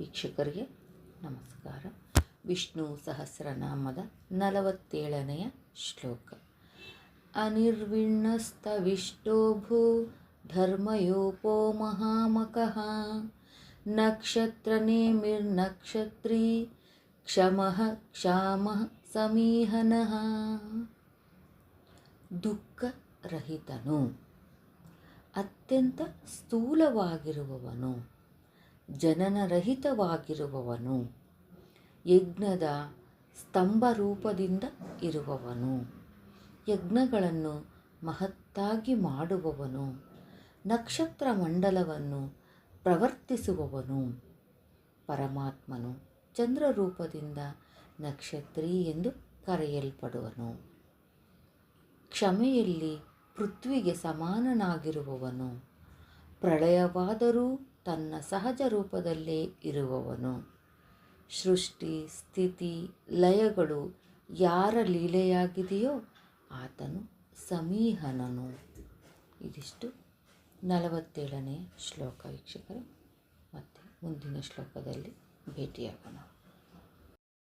ವೀಕ್ಷಕರಿಗೆ ನಮಸ್ಕಾರ. ವಿಷ್ಣು ಸಹಸ್ರನಾಮದ ನಲವತ್ತೇಳನೆಯ ಶ್ಲೋಕ. ಅನಿರ್ವಿಣ್ಣಸ್ತವಿಷ್ಟೋಭೂ ಧರ್ಮಯೋಪೋ ಮಹಾಮಕಃ. ನಕ್ಷತ್ರನೇಮಿರ್ನಕ್ಷತ್ರೀ ಕ್ಷಮಃ ಕ್ಷಾಮಃ ಸಮೀಹನಃ. ದುಃಖರಹಿತನು. ಅತ್ಯಂತ ಸ್ಥೂಲವಾಗಿರುವವನು. ಜನನರಹಿತವಾಗಿರುವವನು. ಯಜ್ಞದ ಸ್ತಂಭ ರೂಪದಿಂದ ಇರುವವನು. ಯಜ್ಞಗಳನ್ನು ಮಹತ್ತಾಗಿ ಮಾಡುವವನು. ನಕ್ಷತ್ರ ಮಂಡಲವನ್ನು ಪ್ರವರ್ತಿಸುವವನು. ಪರಮಾತ್ಮನು ಚಂದ್ರ ರೂಪದಿಂದ ನಕ್ಷತ್ರಿ ಎಂದು ಕರೆಯಲ್ಪಡುವನು. ಕ್ಷಮೆಯಲ್ಲಿ ಪೃಥ್ವಿಗೆ ಸಮಾನನಾಗಿರುವವನು. ಪ್ರಳಯವಾದರೂ ತನ್ನ ಸಹಜ ರೂಪದಲ್ಲೇ ಇರುವವನು. ಸೃಷ್ಟಿ, ಸ್ಥಿತಿ, ಲಯಗಳು ಯಾರ ಲೀಲೆಯಾಗಿದೆಯೋ ಆತನು ಸಮೀಹನನು. ಇದಿಷ್ಟು ನಲವತ್ತೇಳನೇ ಶ್ಲೋಕ ವೀಕ್ಷಕರು. ಮತ್ತು ಮುಂದಿನ ಶ್ಲೋಕದಲ್ಲಿ ಭೇಟಿಯಾಗೋಣ.